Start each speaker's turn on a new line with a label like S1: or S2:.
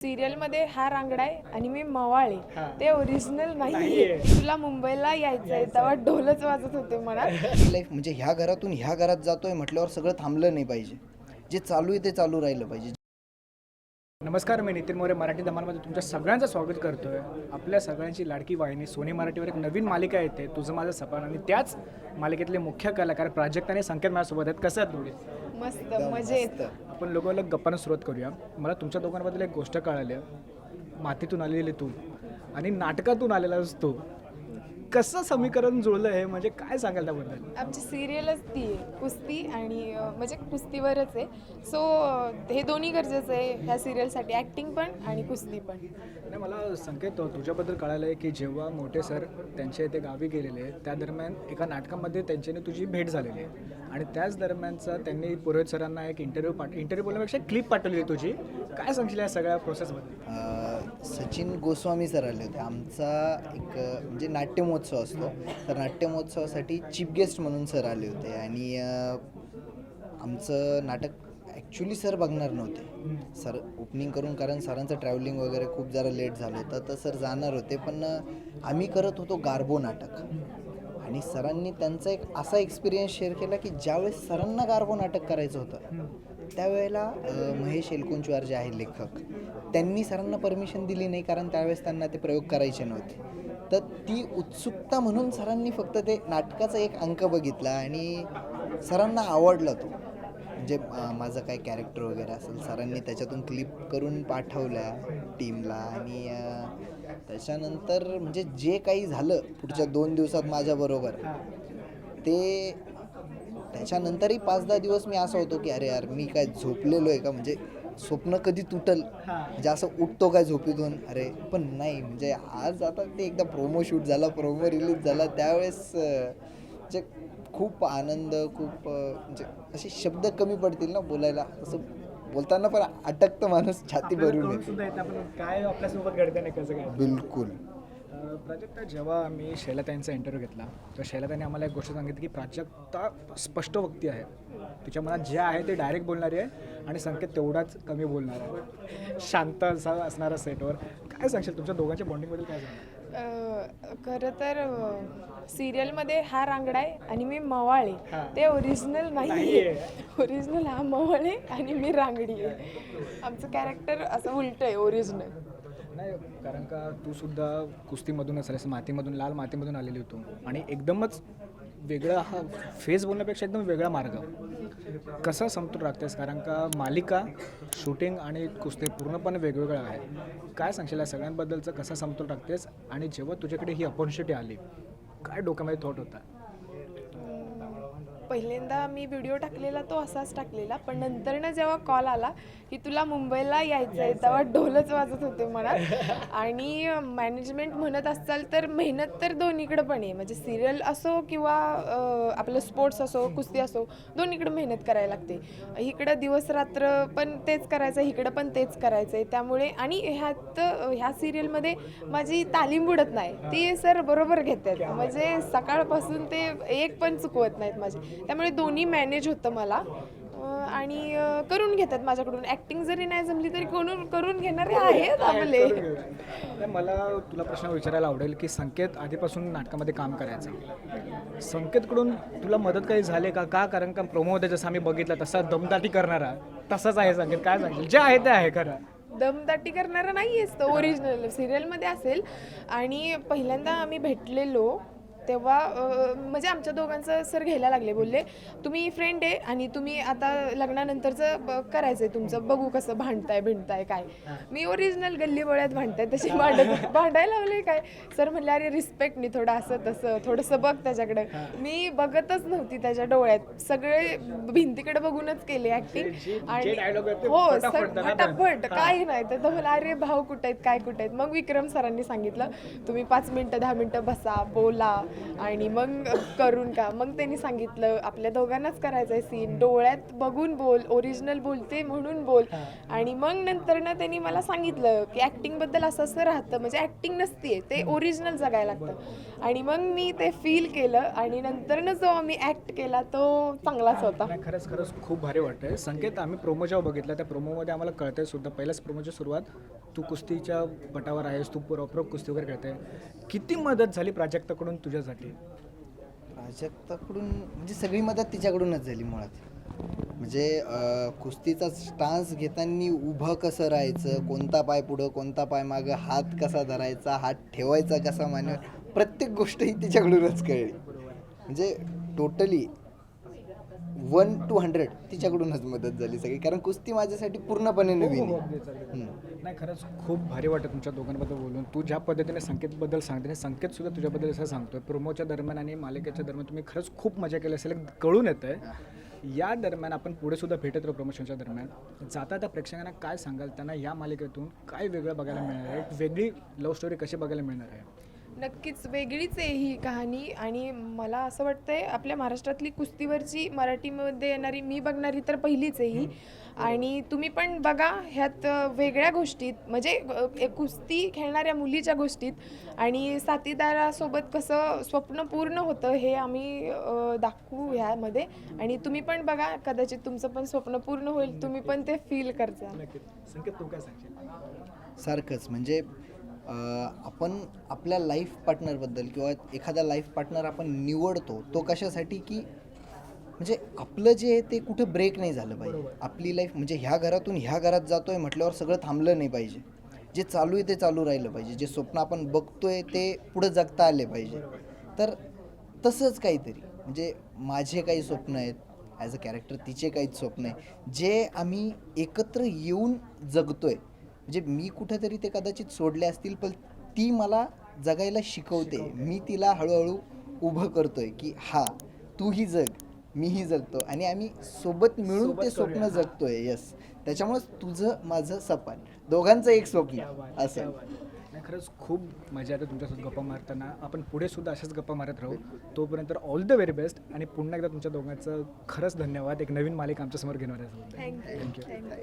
S1: सिरियलमध्ये हा रांगडा आहे आणि मी मवाळे. ते ओरिजिनल नाहीये.
S2: नाहीये.
S1: तुला मुंबईला यायचंय तेव्हा ढोलच वाजत होते मला.
S3: लाईफ म्हणजे ह्या घरातून ह्या घरात जातोय म्हटल्यावर सगळं थांबलं नाही पाहिजे. जे चालू आहे ते चालू राहिलं पाहिजे.
S2: नमस्कार मी नितीन मोरे मराठी धमालमध्ये तुमच्या सगळ्यांचं स्वागत करतोय. आपल्या सगळ्यांची लाडकी वाहिनी सोनी मराठीवर एक नवीन मालिका येते तुझं माझं सपन. आणि त्याच मालिकेतले मुख्य कलाकार प्राजक्त आणि संकेत माझ्यासोबत आहेत. कसं आहेत दोघे?
S1: मस्त मजेत.
S2: आपण लोकांना गप्पानं सुरुवात करूया. मला तुमच्या दोघांबद्दल एक गोष्ट कळाली. आहे. मातीतून आलेली तू आणि नाटकातून आलेला तू. कसं समीकरण जुळलं हे म्हणजे काय सांगाल त्याबद्दल?
S1: आमची सिरियलच ती आहे कुस्ती आणि अं, म्हणजे कुस्तीवरच आहे. सो हे दोन्ही गरजेचं आहे ह्या सिरियलसाठी ॲक्टिंग पण आणि कुस्ती पण.
S2: नाही मला संकेत तुझ्याबद्दल कळालं आहे की जेव्हा मोठे सर त्यांच्या इथे गावी गेलेले त्या दरम्यान एका नाटकामध्ये त्यांच्याने तुझी भेट झालेली आहे. आणि त्याच दरम्यानचा त्यांनी पुरोहित सरांना एक इंटरव्ह्यू पाठ इंटरव्ह्यू बोलण्यापेक्षा क्लिप पाठवली तुझी. काय सांगशील या सगळ्या प्रोसेसबद्दल
S3: सचिन गोस्वामी सर आले होते. आमचा एक म्हणजे नाट्य महोत्सव असतो. तर नाट्य महोत्सवासाठी चीफ गेस्ट म्हणून सर आले होते. आणि आमचं नाटक ॲक्च्युली सर बघणार नव्हते. सर ओपनिंग करून कारण सरांचं ट्रॅव्हलिंग वगैरे खूप जरा लेट झालं होतं. तर सर जाणार होते. पण आम्ही करत होतो गार्बो नाटक. आणि सरांनी त्यांचा एक असा एक्सपिरियन्स शेअर केला की ज्यावेळेस सरांना गार्बो नाटक करायचं होतं त्यावेळेला महेश एलकुंचवार जे आहे लेखक त्यांनी सरांना परमिशन दिली नाही कारण त्यावेळेस त्यांना ते प्रयोग करायचे नव्हते. तर ती उत्सुकता म्हणून सरांनी फक्त ते नाटकाचा एक अंक बघितला आणि सरांना आवडला तो. म्हणजे माझं काय कॅरेक्टर वगैरे असेल सरांनी त्याच्यातून क्लिप करून पाठवल्या टीमला आणि त्याच्यानंतर म्हणजे जे काही झालं पुढच्या दोन दिवसात माझ्याबरोबर ते त्याच्यानंतरही पाच दहा दिवस मी असं होतो की अरे यार मी काय झोपलेलो आहे का? म्हणजे स्वप्न कधी तुटल? म्हणजे असं उठतो काय झोपेतून? अरे पण नाही. म्हणजे आज आता ते एकदा प्रोमो शूट झाला प्रोमो रिलीज झाला त्यावेळेस म्हणजे खूप आनंद खूप म्हणजे असे शब्द कमी पडतील ना बोलायला. असं बोलताना पण अटकतं माणूस छाती भरून येते.
S2: सुद्धा येत आपण काय आपल्यासोबत घडतं नाही कसं काय
S3: बिलकुल.
S2: प्राजक्ता जेव्हा आम्ही शैलताईंचा इंटरव्ह्यू घेतला तर शैलताईने आम्हाला एक गोष्ट सांगितली की प्राजक्ता स्पष्ट व्यक्ती आहे. तिच्या मनात जे आहे ते डायरेक्ट बोलणारी आहे आणि संकेत तेवढाच कमी बोलणार आहे. शांत असा असणारा सेटवर काय सांगशील तुमच्या दोघांच्या बॉन्डिंगबद्दल काय सांगाल
S1: अं, खरं तर सिरियलमध्ये हा रांगडा आहे आणि मी मवाळे. ते ओरिजिनल नाहीये
S2: नाहीये.
S1: ओरिजिनल हा मवाळे आणि मी रांगडी आहे. आमचं कॅरेक्टर असं उलट आहे ओरिजिनल
S2: नाही कारण का तू सुद्धा कुस्तीमधून असेल मातीमधून लाल मातीमधून आलेली होतो आणि एकदमच वेगळा हा फेस बोलण्यापेक्षा एकदम वेगळा मार्ग. कसा समतोल राखतेस? कारण का मालिका शूटिंग आणि कुस्ती पूर्णपणे वेगवेगळं आहे काय सांगशील या सगळ्यांबद्दलचं कसा समतोल राखतेस? आणि जेव्हा तुझ्याकडे ही अपॉर्च्युनिटी आली काय डोक्यामध्ये थॉट होता?
S1: पहिल्यांदा मी व्हिडिओ टाकलेला तो असाच टाकलेला पण नंतरनं जेव्हा कॉल आला की तुला मुंबईला यायचं आहे तेव्हा ढोलच वाजत होते मला आणि मॅनेजमेंट म्हणत असाल तर मेहनत तर दोन्हीकडं पण आहे. म्हणजे सिरियल असो किंवा आपलं स्पोर्ट्स असो कुस्ती असो दोन्हीकडं मेहनत करायला लागते. इकडं दिवस रात्र पण तेच करायचं इकडं पण तेच करायचं आहे त्यामुळे आणि ह्यात ह्या सिरियलमध्ये माझी तालीम बुडत नाही. ती सर बरोबर घेतात. म्हणजे सकाळपासून ते एक पण चुकवत नाहीत माझे. त्यामुळे दोन्ही मॅनेज होतं मला. आणि करून घेतात माझ्याकडून. ॲक्टिंग जरी नाही जमली तरी करून करून घेणारे आहेत आपले
S2: मला तुला प्रश्न विचारायला आवडेल की संकेत आधीपासून नाटकामध्ये काम करायचं. संकेतकडून तुला मदत काही झाली का? का? कारण का प्रोमोमध्ये जसं आम्ही बघितलं तसा दमदाटी करणारा. तसाच आहे संकेत. काय सांगेल जे आहे ते आहे खरं.
S1: दमदाटी करणारा नाही आहेस तो ओरिजिनल सिरियलमध्ये असेल. आणि पहिल्यांदा आम्ही भेटलेलो तेव्हा म्हणजे आमच्या दोघांचं सर घ्यायला लागले बोलले तुम्ही फ्रेंड आहे आणि तुम्ही आता लग्नानंतरचं करायचं आहे तुमचं. बघू कसं भांडताय भिंडताय काय. मी ओरिजिनल गल्ली बोळ्यात भांडताय तशी भांडत भांडायला लावले काय? सर म्हणले अरे रिस्पेक्टनी थोडं असं तसं थोडंसं बघ त्याच्याकडे. मी बघतच नव्हती त्याच्या डोळ्यात. सगळे भिंतीकडे बघूनच केले ऍक्टिंग
S2: ते
S1: हो
S2: दणादण.
S1: फटाफट. काही नाही. तर तो मला अरे भाऊ कुठे आहेत? काय कुठे आहेत? मग विक्रम सरांनी सांगितलं तुम्ही पाच मिनटं दहा मिनटं बसा बोला. आणि मग करून का? मग त्यांनी सांगितलं आपल्या दोघांनाच करायचं आहे सीन डोळ्यात बघून बोल ओरिजिनल बोलते म्हणून बोल. आणि मग नंतर ना त्यांनी मला सांगितलं की ॲक्टिंगबद्दल असं असं राहतं. म्हणजे ॲक्टिंग नसते ते ओरिजिनल जगायला लागतं. आणि मग मी ते फील केलं आणि नंतरनं जो आम्ही ॲक्ट केला तो चांगलाच होता.
S2: खरंच खरंच खूप भारी वाटतंय. संकेत आम्ही प्रोमो जेव्हा बघितला त्या प्रोमोमध्ये आम्हाला कळतंय सुद्धा. पहिल्याच प्रोमोची सुरुवात तू कुस्तीच्या पटावर आहेस तू प्रॉपर कुस्ती वगैरे खेळते किती मदत झाली प्राजक्ताकडून तुझ्यासाठी
S3: प्राजक्ताकडून म्हणजे सगळी मदत तिच्याकडूनच झाली मुळात. म्हणजे अं, कुस्तीचा स्टान्स घेताना उभं कसं राहायचं कोणता पाय पुढं कोणता पाय मागं हात कसा धरायचा हात ठेवायचा कसा मानव प्रत्येक गोष्ट ही तिच्याकडूनच कळली. म्हणजे टोटली वन टू हंड्रेड तिच्याकडूनच मदत झाली सगळी. कारण कुस्ती माझ्यासाठी पूर्णपणे नवीन आहे. हम्म.
S2: नाही खरंच खूप भारी वाटतं तुमच्या दोघांबद्दल बोलून. तू ज्या पद्धतीने संकेतबद्दल सांगते संकेत सुद्धा तुझ्याबद्दल असं सांगतोय प्रोमोच्या दरम्यान आणि मालिकेच्या दरम्यान तुम्ही खरंच खूप मजा केली असेल कळून येतं आहे या दरम्यान आपण पुढे सुद्धा भेटत राहू प्रमोशनच्या दरम्यान. जाता त्या प्रेक्षकांना काय सांगाल त्यांना या मालिकेतून काय वेगळं बघायला मिळणार आहे? एक वेगळी लव्ह स्टोरी कशी बघायला मिळणार आहे?
S1: नक्कीच वेगळीच आहे ही कहाणी आणि मला असं वाटतंय आपल्या महाराष्ट्रातली कुस्तीवरची मराठीमध्ये येणारी मी बघणारी तर पहिलीच आहे ही. आणि तुम्ही पण बघा ह्यात वेगळ्या गोष्टीत म्हणजे कुस्ती खेळणाऱ्या मुलीच्या गोष्टीत आणि साथीदारासोबत कसं स्वप्न पूर्ण होतं हे आम्ही दाखवू ह्यामध्ये. आणि तुम्ही पण बघा कदाचित तुमचं पण स्वप्न पूर्ण होईल तुम्ही पण ते फील करजा.
S2: नक्कीच. संकेत तू काय सांगशील?
S3: सारखंच म्हणजे आपण आपल्या लाईफ पार्टनरबद्दल किंवा एखादा लाईफ पार्टनर आपण निवडतो तो कशासाठी की म्हणजे आपलं जे आहे ते कुठं ब्रेक नाही झालं पाहिजे. आपली लाईफ म्हणजे ह्या घरातून ह्या घरात जातोय म्हटल्यावर सगळं थांबलं नाही पाहिजे. जे चालू आहे ते चालू राहिलं पाहिजे. जे स्वप्न आपण बघतोय ते पुढं जगता आले पाहिजे. तर तसंच काहीतरी. म्हणजे माझे काही स्वप्न आहेत. ॲज अ कॅरेक्टर तिचे काहीच स्वप्न आहे. जे आम्ही एकत्र येऊन जगतोय म्हणजे मी कुठेतरी ते कदाचित सोडले असतील पण ती मला जगायला शिकवते. मी तिला हळूहळू उभं करतोय की हा तूही जग मीही जगतो. आणि आम्ही सोबत मिळून
S2: सोबत
S3: ते स्वप्न. जगतोय यस त्याच्यामुळेच तुझं माझं सपान. दोघांचं एक स्वप्न असं.
S2: नाही खरंच खूप मजा येते तुमच्यासोबत गप्पा मारताना. आपण पुढे सुद्धा अशाच गप्पा मारत राहू. तोपर्यंत ऑल द व्हेरी बेस्ट आणि पुन्हा एकदा तुमच्या दोघांचं खरंच धन्यवाद. एक नवीन मालिका आमच्यासमोर घेणार आहे.
S1: थँक्यू